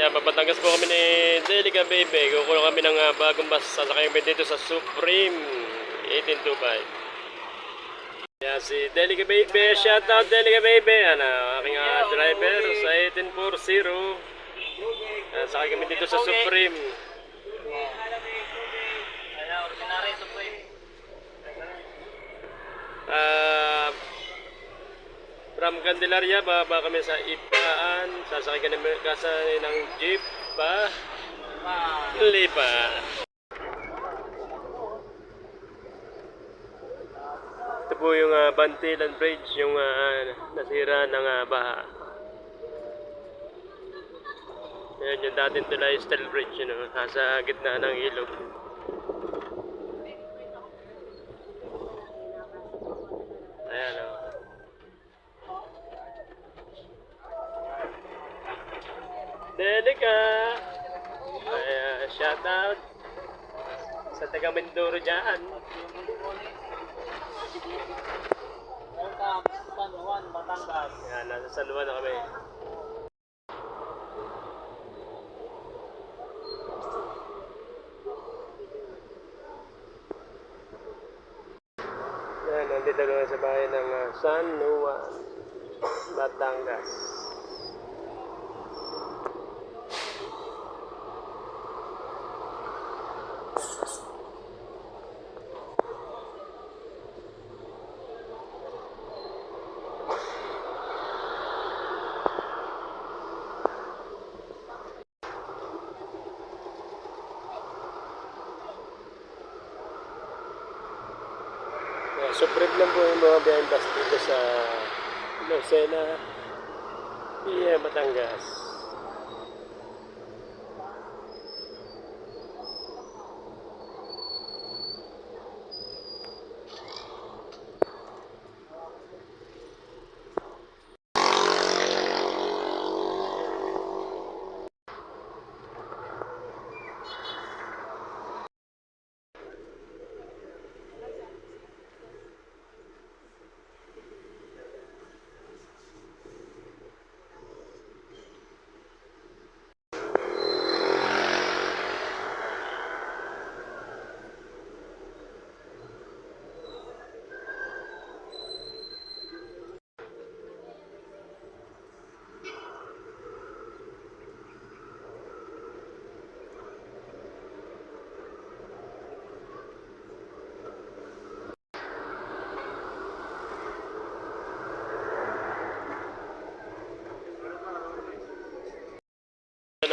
Kaya papatangas po kami ni Delica Baby. Kukuha kami ng ah, bagong bus. Sasakay kami dito sa Supreme 1825. Kaya si Delica Baby. Shout out Delica Baby. Ano, aking ah, driver sa 1840. Uh, sakay kami dito sa Supreme. Kaya ordinary supreme. Ah, from Candelaria, bababa kami sa Ipaan. Sasakay kami kasay ng jeep pa. Ah, Lipa. Ito po yung uh, Bantilan Bridge, yung ah, nasira ng ah, baha. Ayan yung dating tulay steel bridge, you know, nasa gitna ng ilog. Ayan o. Delica! Ayan, shout out sa taga Mindoro dyan. welcome San Juan, Batangas. Ayan, nasa San Juan na kami. Ayan, nandito kami sa bayan ng ah, San Juan, Batangas. Supreme lang po yung mga behind bus dito sa Lucena, Iya, Batangas.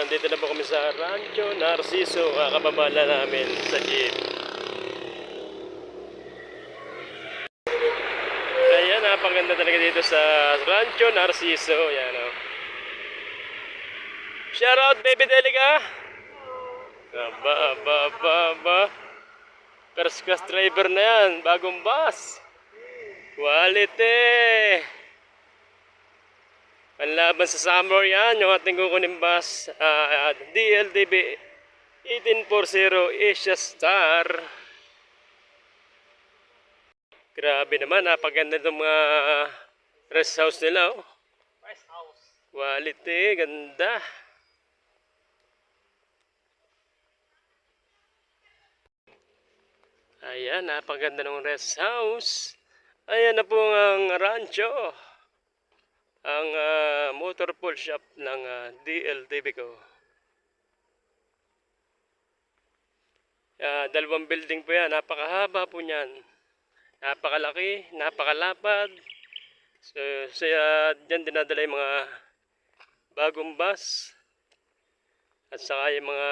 Nandito na po kami sa Rancho Narciso, kakababala namin sa jeep. Ayan, napaganda talaga dito sa Rancho Narciso. Yan o. Shout out, baby Delica! Aba, aba, aba, aba. First class driver na yan, bagong bus. Quality! Ang laban sa summer yan, yung ating kukunin bus, ah, DLDB 1840 Asia Star. Grabe naman, napaganda itong mga rest house nila. Oh. Rest house. Quality, ganda. Ayan, napaganda ng rest house. Ayan na po ang rancho. Ang ah, motor pool shop ng uh, DLTV ko. Ah, dalawang building po yan. Napakahaba po niyan. Napakalaki, napakalapad. So, saya dyan dinadala yung mga bagong bus. At saka yung mga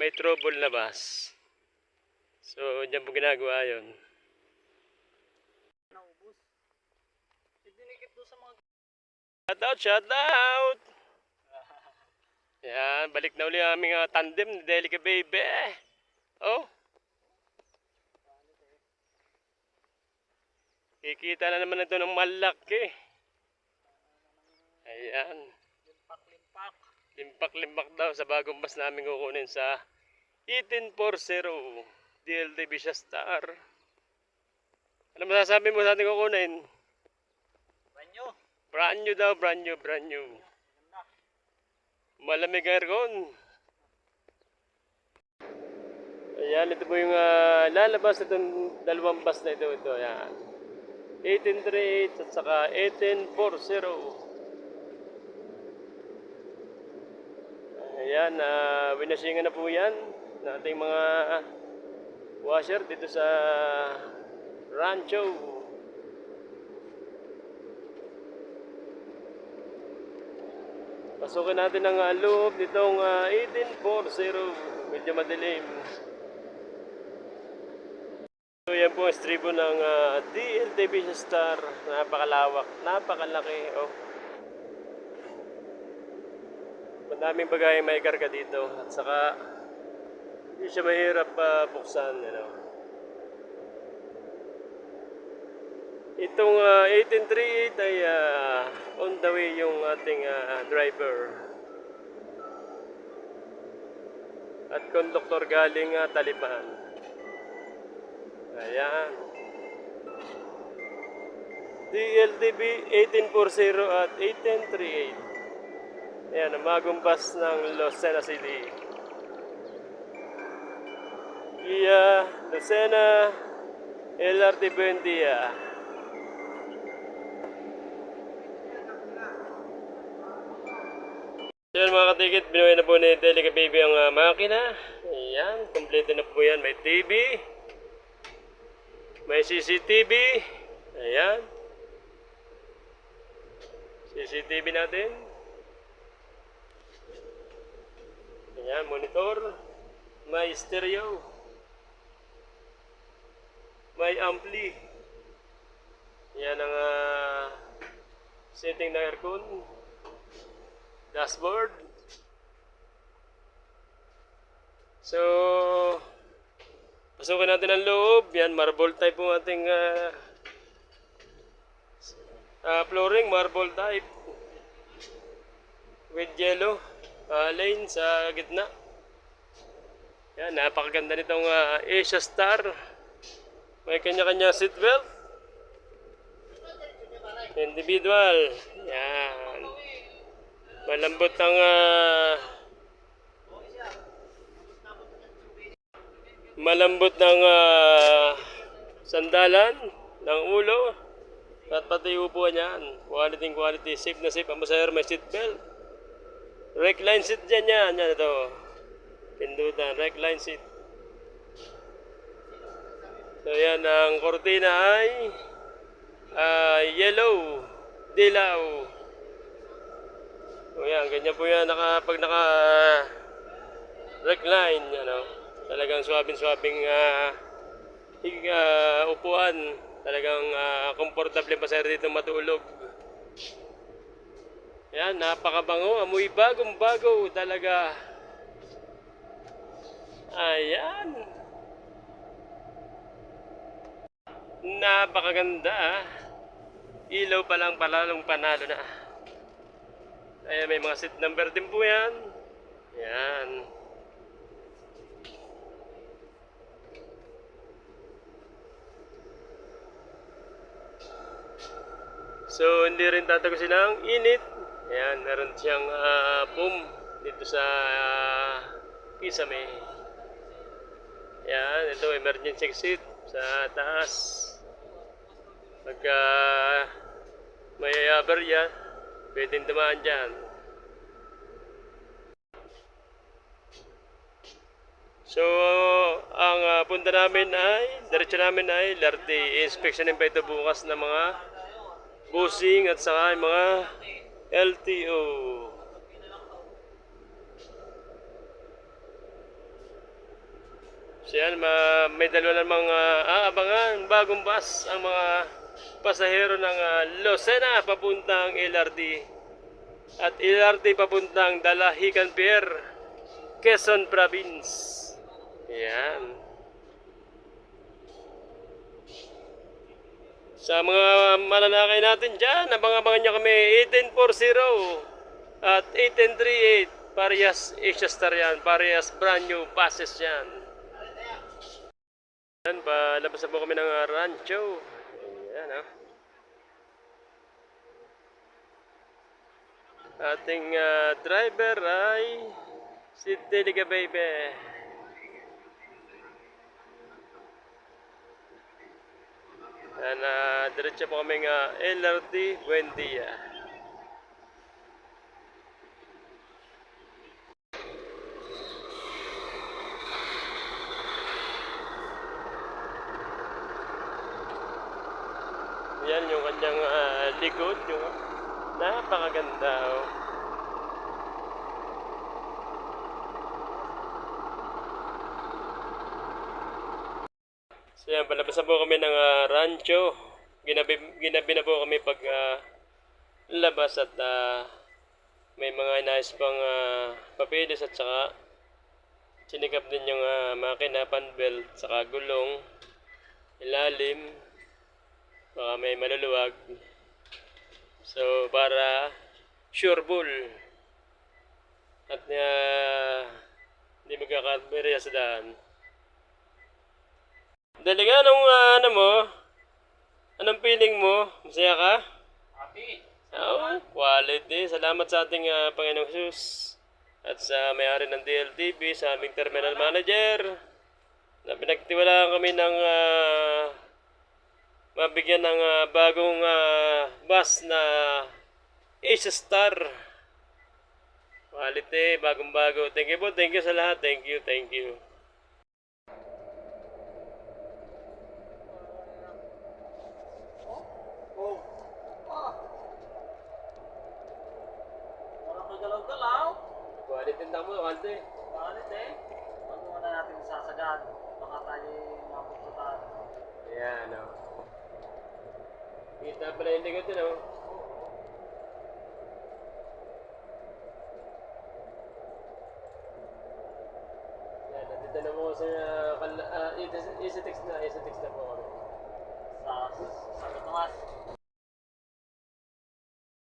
may trouble na bus. So, dyan po ginagawa yun. Naubos. Idinikit doon sa mga... Shout out, shout out! Yan, balik na uli ang aming ah, tandem ni Delica Baby. Oh. Kikita na naman ito ng malaki. Ayan. Limpak-limpak. Limpak-limpak daw sa bagong bus namin kukunin sa 1840 DLTV siya star. Ano masasabi mo sa ating kukunin? Brand new daw, brand new, brand new. Malamig ang aircon. Ayan, ito po yung ah, lalabas itong dalawang bus na ito. Ito, ayan. 1838 at saka 1840. Ayan, uh, winasingan na po yan ng ating mga washer dito sa Rancho. Pasukin natin ang uh, loob nitong ah, 1840. Medyo madilim. So yan po ang stribo ng uh, DLTV Star. Napakalawak, napakalaki. Oh. Madaming bagay may karga dito. At saka, hindi siya mahirap uh, buksan. You know. Itong ah, 1838 ay ah, on the way yung ating ah, driver. At konduktor galing uh, Taliban. Ayan. DLTV 1840 at 1838. Ayan, ang bagong ng Lucena City. Iya, Lucena, LRT Buendia. So yun mga katikit, binuhay na po ni Delica Baby ang ah, makina. Ayan, kompleto na po yan. May TV, may CCTV. Ayan. CCTV natin. Ayan, monitor. May stereo. May ampli. Yan ang ah, setting ng aircon. Dashboard. So, pasukin natin ang loob. Yan, marble type po ating ah, ah, flooring, marble type. With yellow ah, lane sa gitna. Yan, napakaganda nitong ah, Asia Star. May kanya-kanya seatbelt. Individual. Yan. Malambot ang ah, malambot ng ah, sandalan ng ulo at pati upuan niyan. Quality quality. Safe na safe. Ang masayar may seatbelt. Recline seat dyan yan. Yan ito. Pindutan. Recline seat. So yan, ang kortina ay ah, yellow, dilaw. O yan, ganyan po yan naka, pag naka recline, ano, talagang swabing-swabing ah, hig, ah, upuan. Talagang ah, komportable pa sa dito matulog. Yan, napakabango, amoy bagong-bago talaga. Ayan. Napakaganda ah. Ilaw pa lang palalong panalo na. Ayan, may mga seat number din po yan. Yan. So, hindi rin tatagusin ng init. Ayan, meron siyang ah, boom dito sa uh, kisame. Yan, ito emergency exit sa taas. Pagka may aberya, pwedeng dumaan dyan. So, ang ah, punta namin ay, diretso namin ay LRT. Inspection pa ito bukas ng mga busing at saka mga LTO. So yan, ma- may dalawa namang uh, aabangan bagong bus ang mga pasahero ng ah, Lucena papuntang LRT at LRT papuntang Dalahican Pier, Quezon Province. Yan. Sa mga mananakay natin dyan, abang-abangan nyo kami 1840 at 1838. Parehas Asia Star yan. Parehas brand new buses yan. Yan, palabas na po kami ng ah, rancho. Yan, ah. Ating ah, driver ay si Delica Baby. Yan, uh, diretso po kami nga LRT Buendia. Yan yung kanyang ah, likod, yung napakaganda. Oh. So yan, palabas na po kami ng ah, rancho. Ginabi, ginabi na po kami pag ah, labas at ah, may mga inayos pang ah, papeles at saka sinikap din yung ah, makina, pan belt, saka gulong, ilalim, baka may maluluwag. So, para sure bull. At uh, hindi magkakaberya sa daan. Dali nga, anong ah, ano mo? Anong feeling mo? Masaya ka? Happy. Oo, quality. Salamat sa ating ah, Panginoong Jesus at sa may-ari ng DLTV, sa aming terminal manager na pinagtiwalaan kami ng ah, mabigyan ng ah, bagong ah, bus na Ace Star. Quality, bagong bago. Thank you po, thank you sa lahat. Thank you, thank you. Oh. Quality lang mo, quality. Bakit eh? Huwag muna natin sasagad. Baka tayo mapututan. Ayan, o. Kita pala yung likod yun, o. Yan, nandito na po sa uh, kal- ah, easy easy text na, easy text na po kami. Sa, sa, sa Batamas.